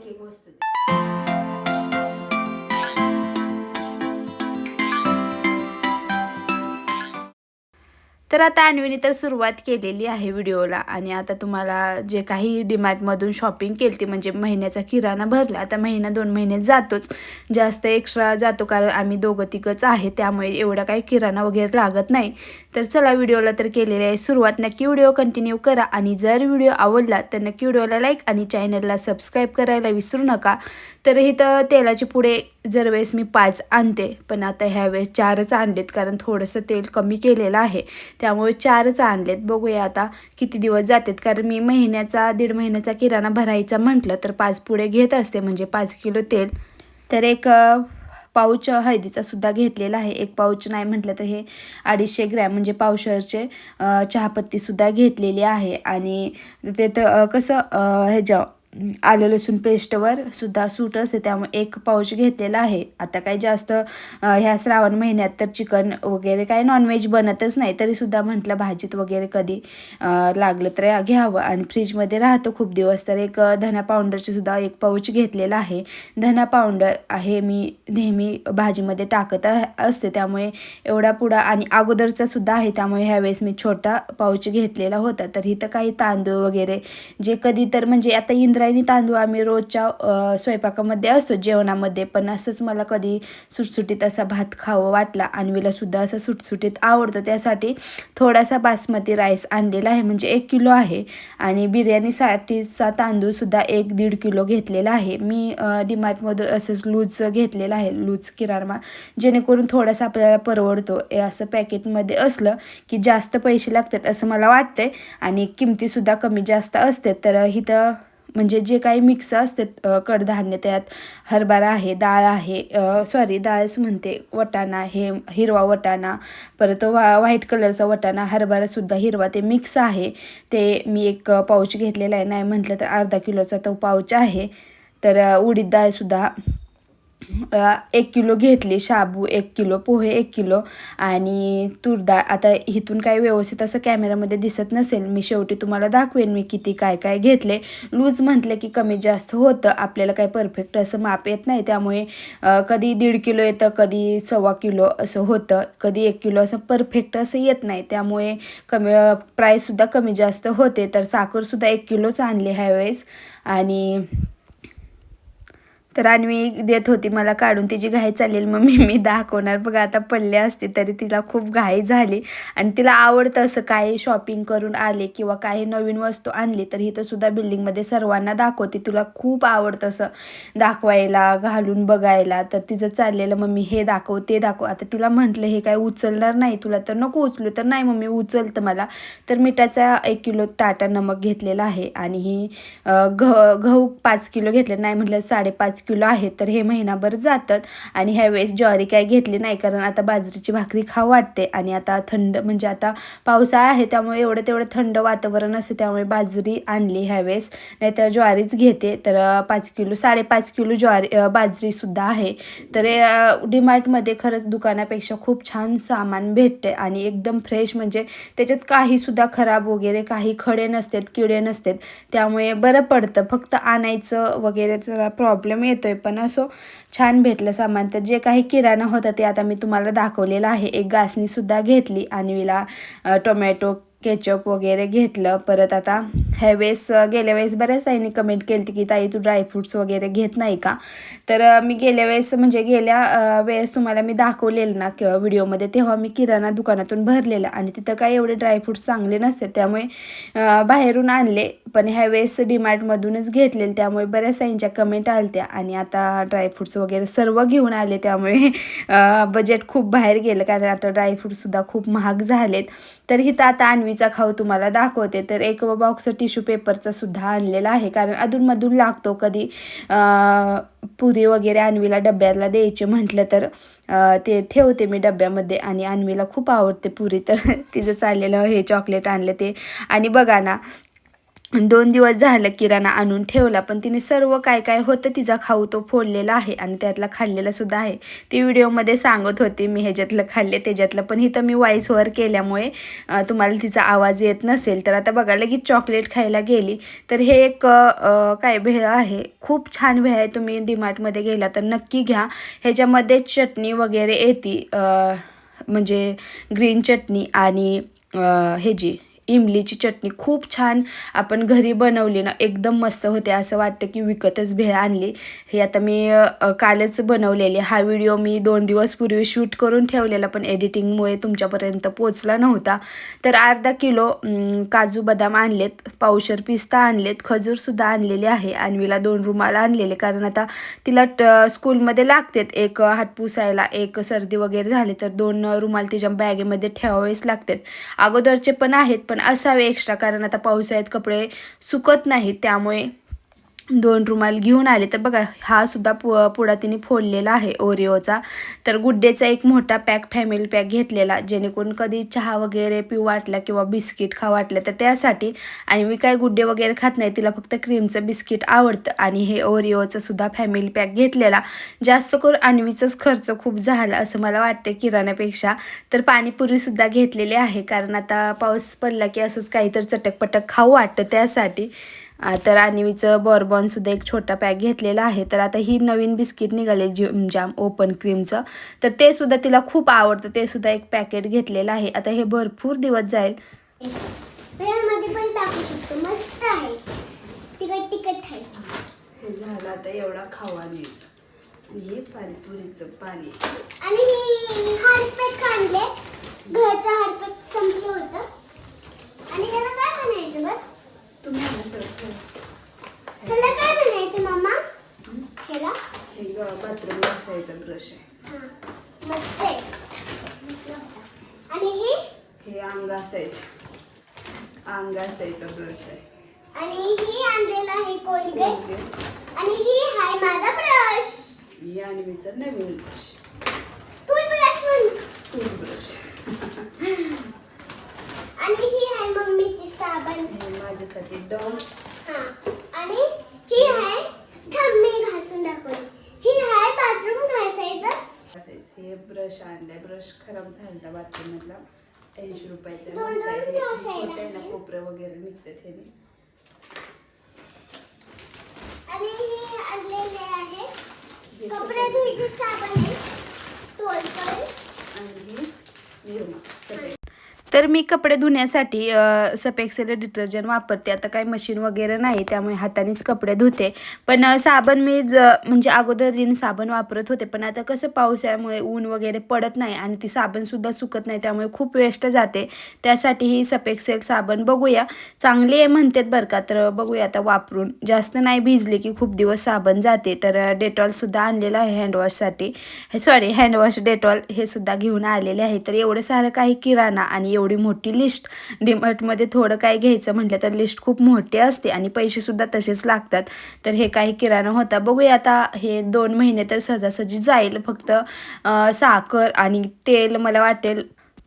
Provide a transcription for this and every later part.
आणि मला तर आता अन्वीने तर सुरुवात केलेली आहे व्हिडिओला. आणि आता तुम्हाला जे काही डीमार्टमधून शॉपिंग केली ती म्हणजे महिन्याचा किराणा भरला आता महिना दोन महिने जातोच. जास्त एक्स्ट्रा जातो कारण आम्ही दोघं तिघंच आहे त्यामुळे एवढा काही किराणा वगैरे लागत नाही. तर चला व्हिडिओला तर केलेली आहे सुरुवात. नक्की व्हिडिओ कंटिन्यू करा आणि जर व्हिडिओ आवडला तर नक्की व्हिडिओला लाईक आणि चॅनलला सबस्क्राईब करायला विसरू नका. तर इथं तेलाचे पुढे जर वेळेस मी पाच आणते पण आता ह्यावेळेस चारच आणलेत कारण थोडंसं तेल कमी केलेलं आहे. त्यामुळे चारच आणलेत. बघूया आता किती दिवस जातात. कारण मी महिन्याचा दीड महिन्याचा किराणा भरायचा म्हटलं तर पाच पुढे घेत असते म्हणजे पाच किलो तेल. तर एक पाऊच हळदीचा सुद्धा घेतलेला आहे. एक पाऊच नाही म्हटलं तर हे अडीचशे ग्रॅम म्हणजे पावशरचे चहापत्तीसुद्धा घेतलेली आहे. आणि ते तर कसं ह्याच्या आलं लसूण पेस्टवर सुद्धा सूट असते त्यामुळे एक पाऊच घेतलेला आहे. आता काही जास्त ह्या श्रावण महिन्यात तर चिकन वगैरे काही नॉनव्हेज बनतच नाही तरीसुद्धा म्हटलं भाजीत वगैरे कधी लागलं तर घ्यावं. आणि फ्रीजमध्ये राहतं खूप दिवस तर एक धना पावडरचे सुद्धा एक पाऊच घेतलेला आहे. धना पावडर आहे मी नेहमी भाजीमध्ये टाकत असते त्यामुळे एवढा पुडा आणि अगोदरचा सुद्धा आहे त्यामुळे ह्यावेळेस मी छोटा पाऊच घेतलेला होता. तर इथं काही तांदूळ वगैरे जे कधी तर म्हणजे आता इंद्रायणी तांदूळ आम्ही रोजच्या स्वयंपाकामध्ये असतो जेवणामध्ये. पण असंच मला कधी सुटसुटीत असा भात खावं वाटला. अन्वीला सुद्धा असं सुटसुटीत आवडतं. त्यासाठी थोडासा बासमती राईस आणलेला आहे म्हणजे एक किलो आहे. आणि बिर्याणीसाठीचा तांदूळसुद्धा एक दीड किलो घेतलेला आहे. मी डिमार्टमधून असंच लूज घेतलेला आहे लूज किराणा जेणेकरून थोडासा आपल्याला परवडतो. हे असं पॅकेटमध्ये असलं की जास्त पैसे लागतात असं मला वाटतंय. आणि किमतीसुद्धा कमी जास्त असते तर इथं म्हणजे जे काही मिक्स असते कडधान्य त्यात हरभरा आहे डाळ आहे सॉरी डाळच म्हणते वटाणा हे हिरवा वटाणा परत वा व्हाईट कलरचा वटाणा हरभरासुद्धा हिरवा ते मिक्स आहे. ते मी एक पाऊच घेतलेला आहे नाही म्हटलं तर अर्धा किलोचा तो पाऊच आहे. तर उडीद डाळसुद्धा एक किलो घेतली शाबू एक किलो पोहे एक किलो. आणि तुरडाळ आता इथून काही व्यवस्थित असं कॅमेरामध्ये दिसत नसेल मी शेवटी तुम्हाला दाखवेन मी किती काय काय घेतले. लूज म्हटलं की कमी जास्त होतं आपल्याला काय परफेक्ट असं माप येत नाही. त्यामुळे कधी दीड किलो येतं कधी सव्वा किलो असं होतं कधी एक किलो असं परफेक्ट असं येत नाही. त्यामुळे कमी प्राईससुद्धा कमी जास्त होते. तर साखरसुद्धा एक किलोच आणली ह्यावेळेस. आणि तर अन्वी देत होती मला काढून तिची घाई चालेल मग मी मी दाखवणार. बघा आता पडले असते तरी तिला खूप घाई झाली. आणि तिला आवडतं असं काही शॉपिंग करून आले किंवा काही नवीन वस्तू आणली तर इथं सुद्धा बिल्डिंगमध्ये सर्वांना दाखवते. तुला खूप आवडतं असं दाखवायला घालून बघायला. तर तिचं चाललेलं मम्मी हे दाखव ते दाखव. आता तिला म्हटलं हे काय उचलणार नाही तुला तर नको उचलू. तर नाही मम्मी उचलतं मला. तर मिठाचा एक किलो टाटा नमक घेतलेला आहे. आणि ही घ गहू पाच किलो घेतले. नाही म्हटलं साडेपाच किलो आहे तर हे महिनाभर जातात. आणि ह्यावेळेस ज्वारी काय घेतली नाही कारण आता बाजरीची भाकरी खाऊ वाटते. आणि आता थंड म्हणजे आता पावसाळा आहे त्यामुळे एवढं तेवढं थंड वातावरण असते त्यामुळे बाजरी आणली ह्यावेळेस. नाहीतर ज्वारीच घेते तर पाच किलो साडेपाच किलो ज्वारी बाजरीसुद्धा आहे. तर डीमार्टमध्ये खरंच दुकानापेक्षा खूप छान सामान भेटते आणि एकदम फ्रेश म्हणजे त्याच्यात काहीसुद्धा खराब वगैरे काही खडे नसतात किडे नसतात. त्यामुळे बरं पडतं. फक्त आणायचं वगैरे जरा प्रॉब्लेम येतोय पण असो छान भेटलं सामान तर जे काही किराणा होता ते आता मी तुम्हाला दाखवलेलं आहे. एक घासणीसुद्धा घेतली आणि विला टोमॅटो केचप वगैरे घेतलं. परत आता ह्यावेळेस गेल्या वेळेस बऱ्याच ताईंनी कमेंट केली होती की ताई तू ड्रायफ्रुट्स वगैरे घेत नाही का? तर मी गेल्या वेळेस म्हणजे गेल्या वेळेस तुम्हाला मी दाखवलेलं ना किंवा व्हिडिओमध्ये तेव्हा मी किराणा दुकानातून भरलेलं. आणि तिथं काही एवढे ड्रायफ्रुट्स चांगले नसते. त्यामुळे बाहेरून आणले. पण ह्यावेळेस डीमार्टमधूनच घेतलेले. त्यामुळे बऱ्याच ताईंच्या कमेंट आलत्या. आणि आता ड्रायफ्रूट्स वगैरे सर्व घेऊन आले. त्यामुळे बजेट खूप बाहेर गेलं. कारण आता ड्रायफ्रूटसुद्धा खूप महाग झालेत. तर इथं आता आणवी चवीचा खाऊ तुम्हाला दाखवते. तर एक बॉक्स टिश्यू पेपरचा सुद्धा आणलेला आहे. कारण अधूनमधून लागतो कधी पुरी वगैरे अन्वीला डब्याला द्यायचे म्हटलं तर ते ठेवते मी डब्यामध्ये आणि अन्वीला खूप आवडते पुरी. तर तिचं चाललेलं हे चॉकलेट आणलं ते. आणि बघा ना दोन दिवस झालं किराणा आणून ठेवला पण तिने सर्व काय काय होतं तिचा खाऊ तो फोडलेला आहे आणि त्यातला खाल्लेला सुद्धा आहे. ती व्हिडिओमध्ये सांगत होती मी ह्याच्यातलं खाल्ले त्याच्यातलं पण इथं मी व्हॉइस ओव्हर केल्यामुळे तुम्हाला तिचा आवाज येत नसेल. तर आता बघा लगेच चॉकलेट खायला गेली. तर हे एक काय भेळ आहे. खूप छान भेळ आहे. तुम्ही डीमार्टमध्ये गेला तर नक्की घ्या. ह्याच्यामध्ये चटणी वगैरे येते म्हणजे ग्रीन चटणी आणि ह्याची इमलीची चटणी खूप छान आपण घरी बनवली ना एकदम मस्त होते. असं वाटतं की विकतच भेळ आणली. हे आता मी कालच बनवलेली. हा व्हिडिओ मी दोन दिवस पूर्वी शूट करून ठेवलेला पण एडिटिंगमुळे तुमच्यापर्यंत पोचला नव्हता. तर अर्धा किलो काजू बदाम आणलेत पावशर पिस्ता आणलेत खजूरसुद्धा आणलेले आहे. अन्वीला दोन रुमाल आणलेले कारण आता तिला ट स्कूलमध्ये लागतात. एक हात पुसायला एक सर्दी वगैरे झाली तर दोन रुमाल तिच्या बॅगेमध्ये ठेवावेच लागतात. अगोदरचे पण आहेत पण असावे एक्स्ट्रा कारण आता पावसाळ्यात कपडे सुकत नाहीत त्यामुळे दोन रुमाल घेऊन आले. तर बघा हा सुद्धा पु पुडा तिने फोडलेला आहे ओरिओचा. तर गुड्डेचा एक मोठा पॅक फॅमिली पॅक घेतलेला जेणेकरून कधी चहा वगैरे पिऊ वाटला किंवा बिस्किट खा वाटलं तर त्यासाठी. आणि मी काय गुड्डे वगैरे खात नाही तिला फक्त क्रीमचं बिस्किट आवडतं. आणि हे ओरिओचं सुद्धा फॅमिली पॅक घेतलेला. जास्त करून अन्वीचाच खर्च खूप झाला असं मला वाटतं किराण्यापेक्षा. तर पाणीपुरीसुद्धा घेतलेली आहे कारण आता पाऊस पडला की असंच काहीतरी चटकपटक खाऊ वाटतं त्यासाठी. तर अन्वीचं बॉर्बॉनसुद्धा एक छोटा पॅक घेतलेला आहे. तर आता ही नवीन बिस्किट निघाले जिम जाम ओपन क्रीमचं. तर ते सुद्धा तिला खूप आवडतं ते सुद्धा एक पॅकेट घेतलेलं आहे. आता हे भरपूर दिवस जाईल. भेळमध्ये पण टाकू शकतो मस्त आहे. तिखट तिखट आहे. झालं आता एवढा खावा हे पाणीपुरीचं पाणी. आणि ही हार्टपॅक आणले घरचं हार्टपॅक संपलं होतं आणि ह्याला काय म्हणायचं बघ तुम्ही आणा सर ह्याला काय म्हणायचं मामा ह्याला हे बाथरूम घासायचा ब्रश आहे हा मस्त आहे आणि हे हे अंग घासायचं अंग घासायचा ब्रश आहे. आणि ही आणलेलं आहे कोलगेट. आणि ही हाय माझा ब्रश. ही अन्वीचा नवीन ब्रश. तू ब्रश म्हण टूथब्रश आणि ही आहे मम्मीची साबण. माझ्यासाठी डॉल हा. आणि ही आहे थांब मी घासून दाखवली. ही आहे बाथरूम घासायचं. हे ब्रश आणलाय. ब्रश खराब झाला बाथरूम मधला ऐंशी रुपयाचा मस्त आहे. दोन घासायला छोटे आहे ना आहे. कोपरं वगैरे निघतात हे आणि ही आणलेले आहे कपडे धुयचे साबण आहे तोलपण आणि हे निरमा. तर मी कपडे धुण्यासाठी सपेक्सेल डिटर्जंट वापरते. आता काही मशीन वगैरे नाही त्यामुळे हातानेच कपडे धुते. पण साबण मी ज म्हणजे अगोदर रिन साबण वापरत होते. पण आता कसं पावसाळ्यामुळे ऊन वगैरे पडत नाही आणि ती साबणसुद्धा सुकत नाही त्यामुळे खूप वेस्ट जाते. त्यासाठी ही सपेक्सेल साबण बघूया. चांगली आहे म्हणतात बरं का तर बघूया आता वापरून. जास्त नाही भिजले की खूप दिवस साबण जाते. तर डेटॉलसुद्धा आणलेलं आहे हँडवॉशसाठी. सॉरी हँडवॉश डेटॉल हे सुद्धा घेऊन आलेले आहे. तर एवढं सारं काही किराणा आणि एवढी मोठी लिस्ट डीमार्टमध्ये थोडं काय घ्यायचं म्हटलं तर लिस्ट खूप मोठी असते आणि पैसेसुद्धा तसेच लागतात. तर हे काही किराणा होता. बघूया आता हे दोन महिने तर सहजासहजी जाईल. फक्त साखर आणि तेल मला वाटेल.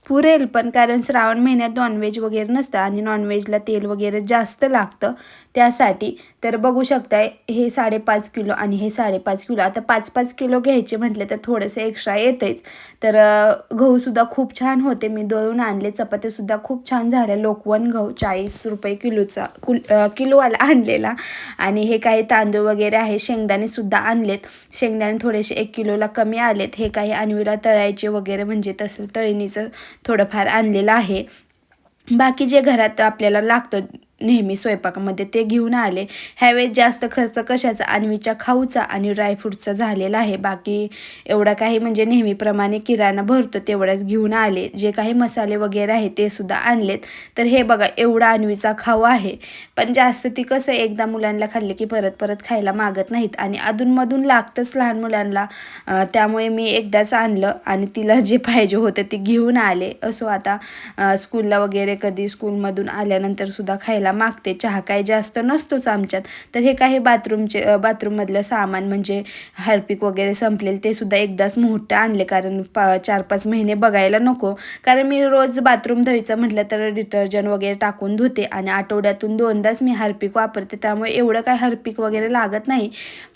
पुरेल पण कारण श्रावण महिन्यात नॉनव्हेज वगैरे नसतं आणि नॉनव्हेजला तेल वगैरे जास्त लागतं त्यासाठी. तर बघू शकताय हे साडेपाच किलो आणि हे साडेपाच किलो. आता पाच पाच किलो घ्यायचे म्हटले तर थोडंसं एक्स्ट्रा येतेच. तर गहूसुद्धा खूप छान होते. मी दळून आणले. चपात्यासुद्धा खूप छान झाल्या. लोकवन गहू चाळीस रुपये किलोचा कुल किलोवाला आणलेला. आणि हे काही तांदूळ वगैरे आहे. शेंगदाणेसुद्धा आणलेत. शेंगदाणे थोडेसे एक किलोला कमी आलेत. हे काही अन्वीला तळायचे वगैरे म्हणजे तसं तळणीचं थोडंफार आणलेलं आहे. बाकी जे घरात आपल्याला लागतं नेहमी स्वयंपाकामध्ये ते घेऊन आले. ह्यावेळेस जास्त खर्च कशाचा अन्वीच्या खाऊचा आणि ड्रायफ्रूटचा झालेला आहे. बाकी एवढा काही म्हणजे नेहमीप्रमाणे किराणा भरतो तेवढ्याच घेऊन आले. जे काही मसाले वगैरे आहे ते सुद्धा आणलेत. तर हे बघा एवढा अन्वीचा खाऊ आहे. पण जास्त ती कसं एकदा मुलांना खाल्ले की परत परत खायला मागत नाहीत. आणि अधूनमधून लागतंच लहान मुलांना त्यामुळे मी एकदाच आणलं आणि तिला जे पाहिजे होतं ते घेऊन आले. असो आता स्कूलला वगैरे कधी स्कूलमधून आल्यानंतर सुद्धा खायला मागते चहा काय जास्त नसतोच आमच्यात. तर हे काही बाथरूमचे बाथरूममधलं सामान म्हणजे हार्पिक वगैरे संपलेलं ते सुद्धा एकदाच मुहूर्त आणले. कारण पा चार पाच महिने बघायला नको. कारण मी रोज बाथरूम धुवायचं म्हटलं तर डिटर्जंट वगैरे टाकून धुते आणि आठवड्यातून दोनदाच मी हार्पिक वापरते. त्यामुळे एवढं काय हार्पिक वगैरे लागत नाही.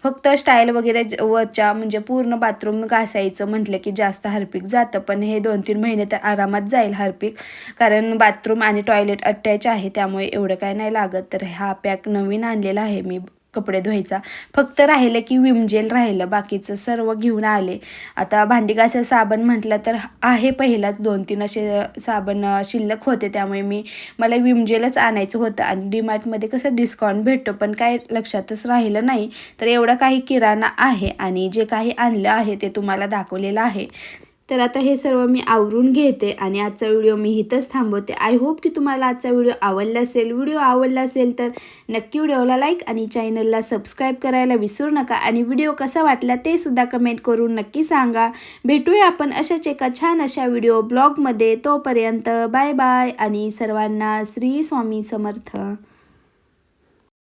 फक्त स्टाईल वगैरे वरच्या म्हणजे पूर्ण बाथरूम घासायचं म्हटलं की जास्त हार्पिक जातं. पण हे दोन तीन महिने तर आरामात जाईल हार्पिक. कारण बाथरूम आणि टॉयलेट अटॅच आहे त्यामुळे एवढं काय काय नाही लागत. तर हा पॅक नवीन आणलेला आहे मी कपडे धुवायचा. फक्त राहिलं की विम जेल राहिलं. बाकीचं सर्व घेऊन आले. आता भांडी घासा साबण म्हटलं तर आहे पहिलाच. दोन तीन असे साबण शिल्लक होते. त्यामुळे मी मला विम जेलच आणायचं होतं. आणि डीमार्टमध्ये कसं डिस्काउंट भेटतो. पण काय लक्षातच राहिलं नाही. तर एवढं काही किराणा आहे. आणि जे काही आणलं आहे ते तुम्हाला दाखवलेलं आहे. तर आता हे सर्व मी आवरून घेते आणि आजचा व्हिडिओ मी इथंच थांबवते. आय होप की तुम्हाला आजचा व्हिडिओ आवडला असेल. व्हिडिओ आवडला असेल तर नक्की व्हिडिओला लाईक आणि चॅनलला सबस्क्राईब करायला विसरू नका आणि व्हिडिओ कसा वाटला ते सुद्धा कमेंट करून नक्की सांगा. भेटूया आपण अशाच एका छान अशा व्हिडिओ ब्लॉगमध्ये तोपर्यंत बाय बाय आणि सर्वांना श्री स्वामी समर्थ.